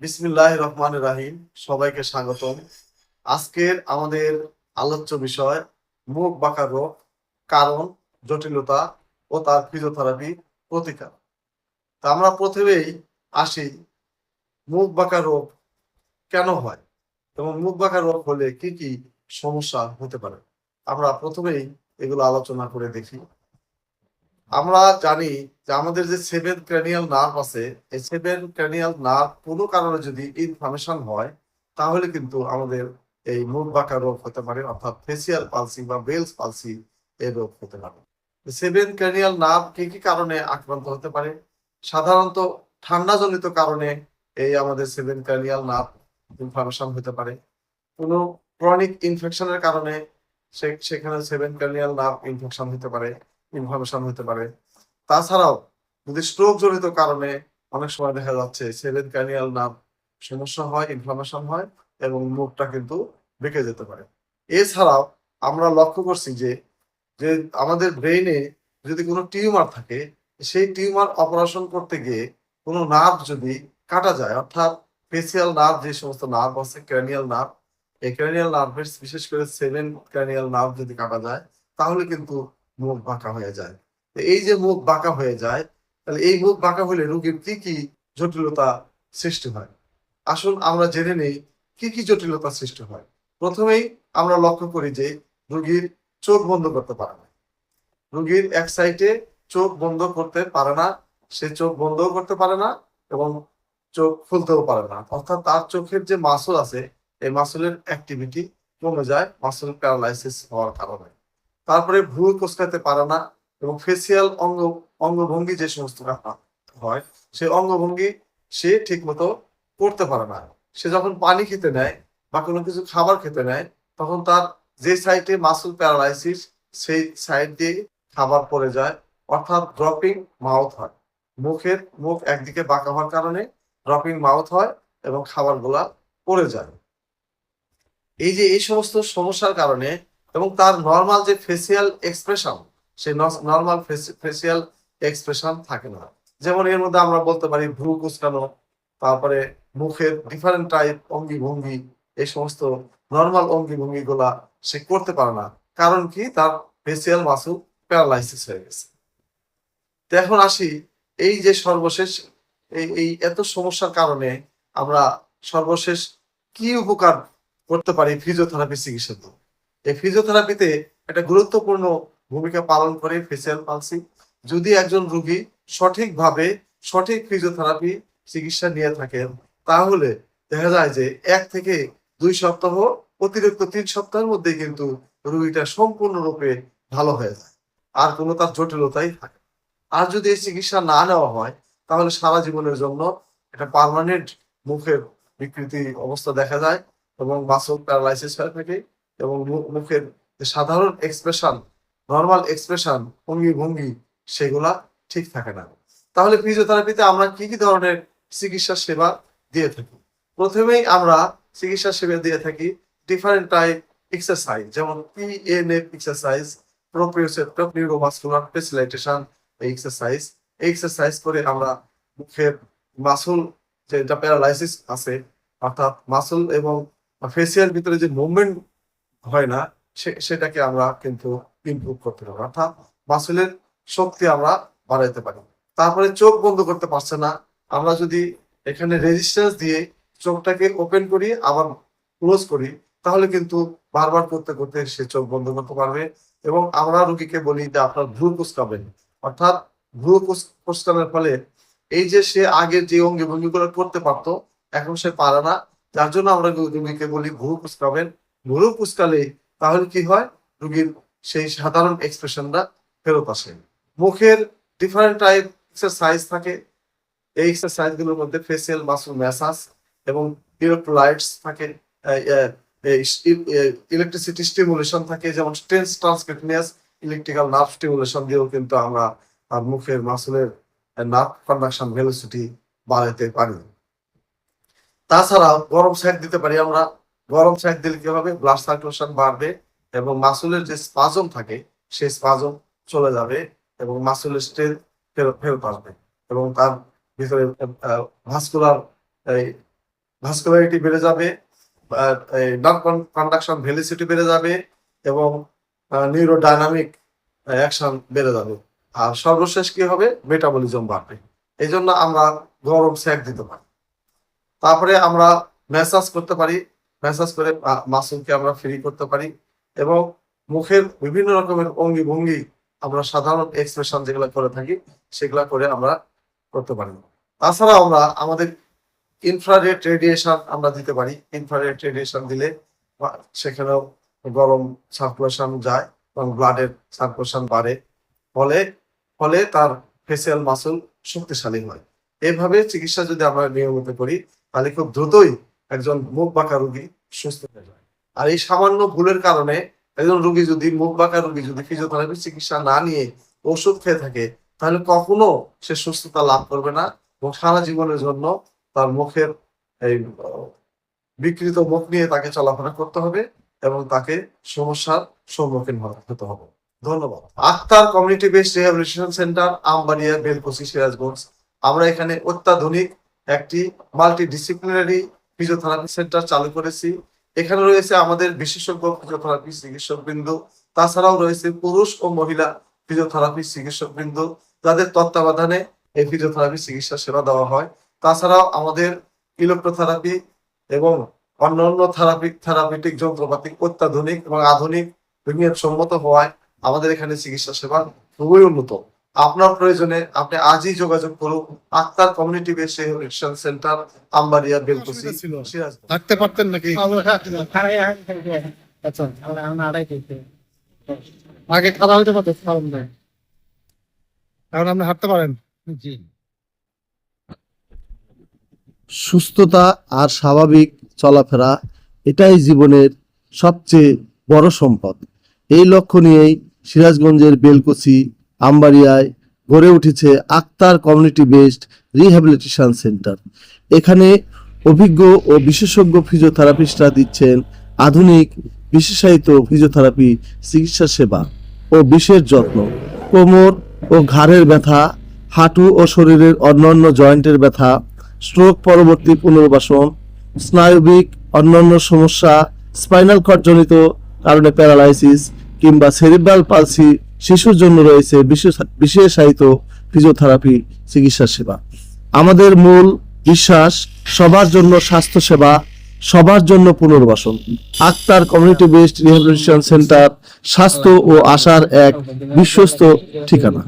বিসমিল্লাহ রহমান রাহিম। সবাইকে স্বাগতম। আজকের আমাদের আলোচ্য বিষয় মুখ বাঁকা রোগ, কারণ, জটিলতা ও তার ফিজিওথেরাপি প্রতিকার। তা আমরা প্রথমেই আসি, মুখ বাঁকা রোগ কেন হয় এবং মুখ বাঁকা রোগ হলে কি কি সমস্যা হতে পারে? আমরা প্রথমেই এগুলো আলোচনা করে দেখি। আমরা জানি যে আমাদের যে সেভেন ক্র্যানিয়াল নার্ভ আছে, এই সেভেন ক্র্যানিয়াল নার্ভ কোনো কারণে যদি ইনফ্লামেশন হয়, তাহলে কিন্তু আমাদের এই মুখ বাঁকা রোগ হতে পারে, অর্থাৎ ফেসিয়াল পালসি বা বেলস পালসি এই রোগ হতে পারে। সেভেন ক্র্যানিয়াল নার্ভ কি কি কারণে আক্রান্ত হতে পারে? সাধারণত ঠান্ডা জনিত কারণে এই আমাদের সেভেন ক্র্যানিয়াল নার্ভ ইনফ্লামেশন হতে পারে। কোনো ক্রনিক ইনফেকশনের কারণে সেখানে সেভেন ক্র্যানিয়াল নার্ভ ইনফেকশন হতে পারে। ইনফ্লামেশন হতে পারে। তাছাড়াও, যদি স্ট্রোক জনিত কারণে অনেক সময় দেখা যাচ্ছে সেভেন ক্যানিয়াল নাম সমস্যা হয় ইনফ্লামেশন হয় এবং মুখটা কিন্তু বেঁকে যেতে পারে। এছাড়াও, আমরা লক্ষ্য করছি যে যে আমাদের ব্রেইনে যদি কোনো টিউমার থাকে, সেই টিউমার অপারেশন করতে গিয়ে কোনো নার্ভ যদি কাটা যায়, অর্থাৎ ফেসিয়াল নার্ভ, যে সমস্ত নার্ভ আছে ক্র্যানিয়াল নার্ভ, এই ক্র্যানিয়াল নার্ভের বিশেষ করে সেভেন ক্র্যানিয়াল নার্ভ যদি কাটা যায়, তাহলে কিন্তু মুখ বাঁকা হয়ে যায়। এই যে মুখ বাঁকা হয়ে যায়, তাহলে এই মুখ বাঁকা হলে রোগীর কি কি জটিলতা সৃষ্টি হয়? আসুন আমরা জেনে নেই কি কি জটিলতা সৃষ্টি হয়। প্রথমেই আমরা লক্ষ্য করি যে রোগীর চোখ বন্ধ করতে পারে না। রোগীর এক সাইডে চোখ বন্ধ করতে পারে না, সে চোখ বন্ধও করতে পারে না এবং চোখ খুলতেও পারে না। অর্থাৎ তার চোখের যে মাসল আছে, এই মাসলের অ্যাক্টিভিটি কমে যায়, মাসল প্যারালাইসিস হওয়ার কারণে। তারপরে ভুল কোচকাতে পারে না এবং ফেসিয়াল অঙ্গ, অঙ্গভঙ্গি যে সমস্ত হয় সেই অঙ্গভঙ্গি সে ঠিক মতো করতে পারে না। সে যখন পানি খেতে নেয় বা কোনো কিছু খাবার খেতে নেয়, তখন তার যে সাইডে মাসুল প্যারালাইসিস সেই সাইড দিয়ে খাবার পড়ে যায়, অর্থাৎ ড্রপিং মাউথ হয়। মুখের মুখ একদিকে বাঁকা হওয়ার কারণে ড্রপিং মাউথ হয় এবং খাবারগুলা পড়ে যায়। এই যে এই সমস্ত সমস্যার কারণে এবং তার নর্মাল যে ফেসিয়াল এক্সপ্রেশন সেই নর্মাল ফেসিয়াল এক্সপ্রেশন থাকে না। যেমন এর মধ্যে আমরা বলতে পারি ভ্রু কুচকানো, তারপরে মুখের ডিফারেন্ট টাইপ অঙ্গি ভঙ্গি এই সমস্ত নর্মাল অঙ্গি ভঙ্গি গুলা সে করতে পারে না। কারণ কি? তার ফেসিয়াল মাসুল প্যারালাইসিস হয়ে গেছে। এখন আসি, এই যে সর্বশেষ, এই এই এত সমস্যার কারণে আমরা সর্বশেষ কি উপকার করতে পারি ফিজিওথেরাপি চিকিৎসা দিয়ে এই ফিজিওথেরাপিতে একটা গুরুত্বপূর্ণ ভূমিকা পালন করে ফেসিয়াল পালসি যদি একজন রোগী সঠিকভাবে সঠিক ফিজিওথেরাপি চিকিৎসা নিয়ে থাকেন, তাহলে দেখা যায় যে এক থেকে দুই সপ্তাহ অতিরিক্ত তিন সপ্তাহের মধ্যে কিন্তু রোগীটা সম্পূর্ণরূপে ভালো হয়ে যায়। আর কোনো তার জটিলতাই থাকে আর যদি এই চিকিৎসা না নেওয়া হয়, তাহলে সারা জীবনের জন্য একটা পার্মানেন্ট মুখের বিকৃতি অবস্থা দেখা যায় এবং বাসক প্যারালাইসিস হয়ে থাকে। এবং মুখের সাধারণ এক্সপ্রেশন নর্মাল এক্সপ্রেশন ভঙ্গি ভঙ্গি সেগুলা ঠিক থাকে না। তাহলে ফিজিওথেরাপিতে আমরা কি কি ধরনের চিকিৎসা সেবা দিয়ে থাকি? প্রথমেই আমরা চিকিৎসা সেবা দিয়ে থাকি ডিফারেন্ট টাইপ এক্সারসাইজ যেমন PNF exercise proprioceptor neuromuscular facilitation exercise exercise করে আমরা মুখের মাসুল যেটা প্যারালাইসিস আছে, অর্থাৎ মাসুল এবং ফেসিয়াল ভিতরে যে মুভমেন্ট হয় না সেটাকে আমরা কিন্তু ইমপ্রুভ করতে পারি অর্থাৎ মাসুলের শক্তি আমরা বাড়াইতে পারি। তারপরে চোখ বন্ধ করতে পারছে না। আমরা যদি এখানে রেজিস্ট্যান্স দিয়ে চোখটাকে ওপেন করি, আবার ক্লোজ করি, তাহলে কিন্তু বারবার করতে করতে সে চোখ বন্ধ করতে পারবে এবং আমরা রোগীকে বলি যে আপনার ভ্রু কুচকাবেন অর্থাৎ ভ্রু কুচ- কুচকানোর ফলে এই যে সে আগে যে অঙ্গি ভঙ্গিগুলো করতে পারতো, এখন সে পারে না। যার জন্য আমরা রোগীকে বলি ভ্রু কুচকাবেন ভ্রু কুচকালে তাহলে কি হয়? রুগীর সেই সাধারণ এক্সপ্রেশনটা ফেরত আসে। মুখের ডিফারেন্ট টাইপ এক্সারসাইজ থাকে। এই এক্সারসাইজগুলোর মধ্যে ফেসিয়াল মাসুল ম্যাসাজ এবং ইলেকট্রোলাইটস থাকে। ইলেকট্রিসিটি স্টিমুলেশন থাকে। যেমন TENS transcutaneous electrical nerve stimulation দিয়েও কিন্তু আমরা মুখের মাসুলের নার্ভ কন্ডাকশন ভেলোসিটি বাড়াতে পারি। তাছাড়া গরম সাইড দিতে পারি আমরা। গরম স্যাক দিলে কি হবে? ব্লাড সার্কুলেশন বাড়বে এবং মাসুলের যে স্পাজম থাকে, সেই স্পাজম চলে যাবে এবং মাসুলের স্ট্রেংথ ফেরত আসবে এবং তার ভিতরে ভাস্কুলার এই ভাস্কুলারিটি বেড়ে যাবে নার্ভ কন্ডাকশন ভেলিসিটি বেড়ে যাবে এবং নিউরো ডাইনামিক অ্যাকশন বেড়ে যাবে। আর সর্বশেষ কি হবে? মেটাবলিজম বাড়বে। এই জন্য আমরা গরম সেক দিতে পারি। তারপরে আমরা ম্যাসাজ করতে পারি। ম্যাসাজ করে মাসুমকে আমরা ফ্রি করতে পারি এবং মুখের বিভিন্ন রকমের অঙ্গি ভঙ্গি আমরা সাধারণ এক্সপ্রেশন যেগুলো করে থাকি, সেগুলা করে আমরা করতে পারি। তাছাড়া আমরা আমাদের ইনফ্রারেড রেডিয়েশন আমরা দিতে পারি। ইনফ্রারেড রেডিয়েশন দিলে সেখানেও গরম সার্কুলেশন যায় এবং ব্লাডের সার্কুলেশন বাড়ে। ফলে ফলে তার ফেসিয়াল মাসল শক্তিশালী হয়। এইভাবে চিকিৎসা যদি আমরা নিয়মিত করি, তাহলে খুব দ্রুতই একজন মুখ বাঁকা রোগী সুস্থ হয়ে যায়। আর এই সামান্য ভুলের কারণে একজন রুগী যদি মুখ বাঁকা রোগী যদি ফিজিওথেরাপি চিকিৎসা না নিয়ে ওষুধ খেয়ে থাকে, তাহলে কখনো সে সুস্থতা লাভ করবে না এবং সারা জীবনের জন্য তার মুখের এই, বিকৃত মুখ নিয়ে তাকে চলাফেরা করতে হবে এবং তাকে সমস্যার সম্মুখীন হতে- হবে। ধন্যবাদ। Akter community based rehabilitation centre, Ambaria, Belkuchi, Sirajganj. আমরা এখানে অত্যাধুনিক একটি মাল্টি ডিসিপ্লিনারি ফিজিওথেরাপি সেন্টার চালু করেছি। এখানে রয়েছে আমাদের বিশেষজ্ঞ ফিজিওথেরাপি চিকিৎসক বিন্দু তাছাড়াও রয়েছে পুরুষ ও মহিলা ফিজিওথেরাপি চিকিৎসক বিন্দু যাদের তত্ত্বাবধানে এই ফিজিওথেরাপি চিকিৎসা সেবা দেওয়া হয়। তাছাড়াও আমাদের ইলেকট্রোথেরাপি এবং অন্যান্য থেরাপি থেরাপিটিক যন্ত্রপাতি অত্যাধুনিক এবং আধুনিক বিজ্ঞান সম্মত হওয়ায় আমাদের এখানে চিকিৎসা সেবা খুবই উন্নত। আপনার প্রয়োজনে আপনি আজই যোগাযোগ করুন। Akter community base centre Ambaria Belkuchi থাকতে পারতেন নাকি? আচ্ছা আগে খাওয়া হইতে পারতো এখন আপনি হাঁটতে পারেন। জি। সুস্থতা আর স্বাভাবিক চলাফেরা এটাই জীবনের সবচেয়ে বড় সম্পদ। এই লক্ষ্য নিয়েই সিরাজগঞ্জের বেলকুচি আমবাড়িয়ায় গড়ে উঠেছে Akter community based rehabilitation centre. এখানে অভিজ্ঞ ও বিশেষজ্ঞ ফিজিওথেরাপিস্টরা দিচ্ছেন আধুনিক, বিশেষায়িত ফিজিওথেরাপি চিকিৎসা সেবা ও বিশেষ যত্ন। কোমর ও ঘাড়ের ব্যথা, হাঁটু ও শরীরের অন্যান্য জয়েন্টের ব্যথা, স্ট্রোক পরবর্তী পুনর্বাসন, স্নায়বিক অন্যান্য সমস্যা, স্পাইনাল জনিত কারণে প্যারালাইসিস কিংবা সেরিব্রাল পালসি শিশুর জন্য রয়েছে বিশেষায়িত ফিজিওথেরাপি চিকিৎসা সেবা। আমাদের মূল বিশ্বাস, সবার জন্য স্বাস্থ্য সেবা সবার জন্য পুনর্বাসন। Akhtar community based rehabilitation centre, স্বাস্থ্য ও আশার এক বিশ্বস্ত ঠিকানা।